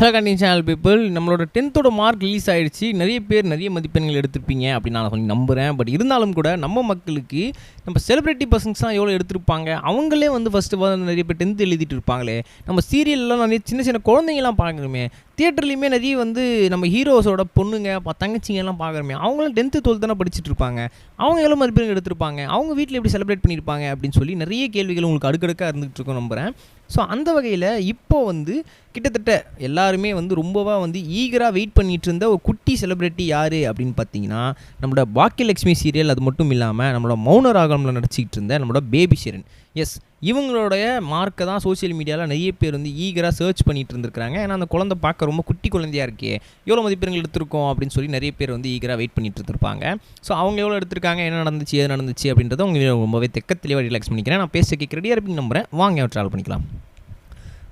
Hello கண்டிங் channel people நம்மளோட டென்த்தோட mark release ஆயிடுச்சு. நிறைய பேர் நிறைய மதிப்பெண்கள் எடுத்திருப்பீங்க அப்படின்னு நான் கொஞ்சம் நம்புகிறேன் பட் இருந்தாலும் கூட நம்ம மக்களுக்கு நம்ம செலிப்ரிட்டி பர்சன்ஸ் தான் எவ்வளோ எடுத்திருப்பாங்க? அவங்களே வந்து ஃபஸ்ட்டு நிறைய பேர் டென்த்து எழுதிட்டு இருப்பாங்களே. நம்ம சீரியல்லாம் நிறைய சின்ன சின்ன குழந்தைங்கலாம் பார்க்குறோமே தியேட்டர்லேயுமே நிறைய வந்து நம்ம ஹீரோஸோட பொண்ணுங்க தங்கச்சிங்கெல்லாம் பார்க்குறோமே அவங்களும் டென்த்து டுவெல்த் தானே படிச்சுட்டு இருப்பாங்க அவங்க எவ்வளோ மதிப்பெண் எடுத்திருப்பாங்க? அவங்க வீட்டில் எப்படி செலிப்ரேட் பண்ணியிருப்பாங்க? அப்படின்னு சொல்லி நிறைய கேள்விகள் உங்களுக்கு அடுக்கடுக்காக இருந்துகிட்டு இருக்கோம் நம்புகிறேன் ஸோ அந்த வகையில் இப்போ வந்து கிட்டத்தட்ட எல்லாருமே வந்து ரொம்பவா வந்து ஈகராக வெயிட் பண்ணிட்டு இருந்த ஒரு குட்டி செலிப்ரிட்டி யார் அப்படின்னு பார்த்தீங்கன்னா நம்மளோட பாக்கியலட்சுமி சீரியல் அது மட்டும் இல்லாமல் நம்மளோட மௌன ராகம்ல நடிச்சிக்கிட்டு இருந்த நம்மளோட பேபி சரண் எஸ் இவங்களுடைய மார்க்கை தான் சோஷியல் மீடியாவில் நிறைய பேர் வந்து ஈகராக சர்ச் பண்ணிட்டு இருந்திருக்காங்க ஏன்னா அந்த குழந்தை பார்க்க ரொம்ப குட்டி குழந்தையா இருக்கே. எவ்வளோ மதிப்பெண்கள் எடுத்திருக்கோம் அப்படின்னு சொல்லி நிறைய பேர் வந்து ஈகராக வெயிட் பண்ணிட்டு இருந்திருப்பாங்க. ஸோ அவங்க எவ்வளோ எடுத்திருக்காங்க என்ன நடந்துச்சு எது நடந்துச்சு அப்படின்றத உங்க ரொம்பவே தெக்கத்திலேயே தெளிவாக ரிலாக்ஸ் பண்ணிக்கிறேன். நான் பேச கேட்க அப்படின்னு நம்புகிறேன் வாங்க ட்ராவல் பண்ணிக்கலாம்.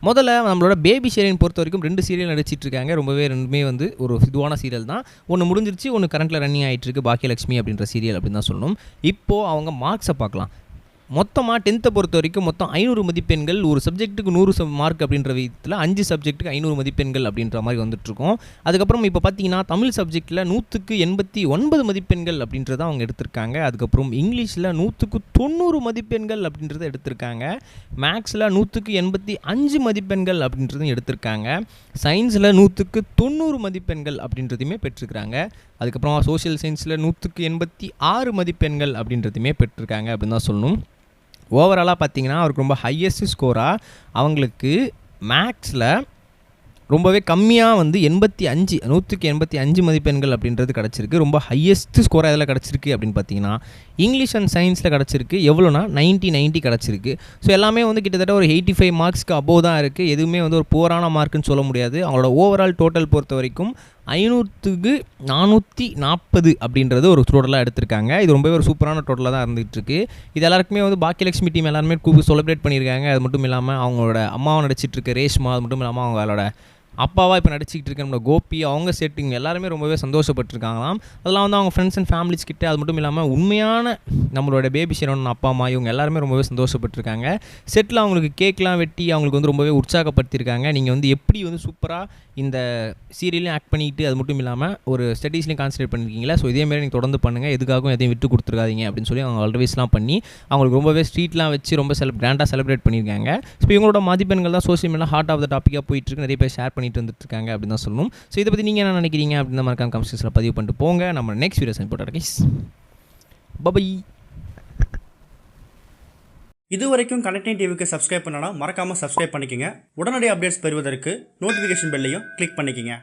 முதல்ல நம்மளோட பேபி சீரியல் பொறுத்த வரைக்கும் ரெண்டு சீரியல் நடிச்சிட்டு இருக்காங்க. ரொம்பவே ரெண்டுமே வந்து ஒரு இதுவான சீரியல் தான். ஒன்று முடிஞ்சிருச்சு ஒன்று கரண்ட்டில் ரன்னிங் ஆகிட்டு இருக்கு பாக்கியலட்சுமி அப்படின்ற சீரியல் அப்படின்னு தான் சொல்லணும். இப்போது அவங்க மார்க்ஸை பார்க்கலாம். மொத்தமாக டென்த்தை பொறுத்த வரைக்கும் மொத்தம் ஐநூறு மதிப்பெண்கள் ஒரு சப்ஜெக்ட்டுக்கு நூறு மார்க் அப்படின்ற விதத்தில் அஞ்சு சப்ஜெக்ட்டுக்கு ஐநூறு மதிப்பெண்கள் அப்படின்ற மாதிரி வந்துட்டுருக்கோம். அதுக்கப்புறம் இப்போ பார்த்தீங்கன்னா தமிழ் சப்ஜெக்ட்டில் நூற்றுக்கு எண்பத்தி ஒன்பது மதிப்பெண்கள் அப்படின்றத அவங்க எடுத்திருக்காங்க. அதுக்கப்புறம் இங்கிலீஷில் நூற்றுக்கு தொண்ணூறு மதிப்பெண்கள் அப்படின்றத எடுத்திருக்காங்க. மேக்ஸில் நூற்றுக்கு எண்பத்தி அஞ்சு மதிப்பெண்கள் அப்படின்றதும் எடுத்திருக்காங்க. சயின்ஸில் நூற்றுக்கு தொண்ணூறு மதிப்பெண்கள் அப்படின்றதையுமே பெற்றிருக்கிறாங்க அதுக்கப்புறம் சோஷியல் சயின்ஸில் நூற்றுக்கு எண்பத்தி ஆறு மதிப்பெண்கள் அப்படின்றதையுமே பெற்றிருக்காங்க அப்படின்னு தான் சொல்லணும். ஓவராலாக பார்த்தீங்கன்னா அவருக்கு ரொம்ப ஹையஸ்ட் ஸ்கோராக அவங்களுக்கு மேக்ஸில் ரொம்பவே கம்மியாக வந்து எண்பத்தி அஞ்சு நூற்றுக்கு எண்பத்தி அஞ்சு மதிப்பெண்கள் அப்படின்றது கிடச்சிருக்கு. ரொம்ப ஹையஸ்ட் ஸ்கோர் அதில் கிடச்சிருக்கு அப்படின்னு பார்த்தீங்கன்னா இங்கிலீஷ் அண்ட் சயின்ஸில் கிடச்சிருக்கு. எவ்வளோனா 90 90 கிடச்சிருக்கு. ஸோ எல்லாமே வந்து கிட்டத்தட்ட ஒரு எயிட்டி ஃபைவ் மார்க்ஸ்க்கு அபோவ் தான் இருக்குது எதுவுமே வந்து ஒரு புவரான மார்க்குன்னு சொல்ல முடியாது. அவங்களோட ஓவரால் டோட்டல் பொறுத்த வரைக்கும் ஐநூற்றுக்கு நானூற்றி நாற்பது அப்படின்றது ஒரு டோட்டலாக எடுத்திருக்காங்க. இது ரொம்பவே ஒரு சூப்பரான டோட்டலாக தான் இருந்துகிட்ருக்கு. இது எல்லாருக்குமே வந்து பாக்கியலட்சுமி டீம் எல்லாருமே கூப்பிட்டு செலிப்ரேட் பண்ணியிருக்காங்க. அது மட்டும் இல்லாமல் அவங்களோட அம்மாவை நடிச்சிட்ருக்க. ரேஷ்மா அது மட்டும் இல்லாமல் அவங்களோட அப்பாவாக இப்போ நடிச்சிக்கிட்டு இருக்க கோபி அவங்க செட்டிங் எல்லாருமே ரொம்பவே சந்தோஷப்பட்டிருக்காங்களாம். அதெல்லாம் வந்து அவங்க ஃப்ரெண்ட்ஸ் அண்ட் ஃபேமிலிஸ் கிட்டே அது மட்டும் இல்லாமல் உண்மையான நம்மளோட பேபி ஷெரோன் அப்பா அம்மா இவங்க எல்லாருமே ரொம்பவே சந்தோஷப்பட்டிருக்காங்க. செட்டில் அவங்களுக்கு கேக்லாம் வெட்டி அவங்களுக்கு வந்து ரொம்பவே உற்சாகப்படுத்தியிருக்காங்க. நீங்கள் வந்து எப்படி வந்து சூப்பராக இந்த சீரியலையும் ஆக்ட் பண்ணிக்கிட்டு அது மட்டும் இல்லாமல் ஒரு ஸ்டடீஸ்லையும் கான்சன்ட்ரேட் பண்ணியிருக்கீங்களா ஸோ இதே மாதிரி நீங்கள் தொடர்ந்து பண்ணுங்கள் எதுக்காகவும் எதையும் விட்டு கொடுத்துருக்காதீங்க அப்படின்னு சொல்லி அவங்க அல்வேஸ்லாம் பண்ணி அவங்களுக்கு ரொம்பவே ஸ்ட்ரீட்லாம் வச்சு ரொம்ப செல கிராண்டாக செலிப்ரேட் பண்ணியிருக்காங்க. ஸோ இவங்களோட மதிப்பெண்கள் தான் social media heart of the டாப்பிக்காக போயிட்டு இருக்கு. நிறைய பேர் ஷேர் பண்ணி பண்ணிட்டு வந்துட்டு இருக்காங்க அப்படின்னு தான் சொல்லணும். ஸோ இதை பற்றி நீங்கள் என்ன நினைக்கிறீங்க அப்படின்னு மறக்காம கமெண்ட்ஸில் பதிவு பண்ணிட்டு போங்க. நம்ம நெக்ஸ்ட் வீடியோ சென்ட் போட்டார் கைஸ் பபை இது வரைக்கும் கனெக்டிங் டிவிக்கு சப்ஸ்கிரைப் பண்ணனா மறக்காமல் சப்ஸ்கிரைப் பண்ணிக்கங்க. உடனடி அப்டேட்ஸ் பெறுவதற்கு நோட்டிஃபிகேஷன் பெல்லையும் கிளிக் பண்ணிக்கங்க.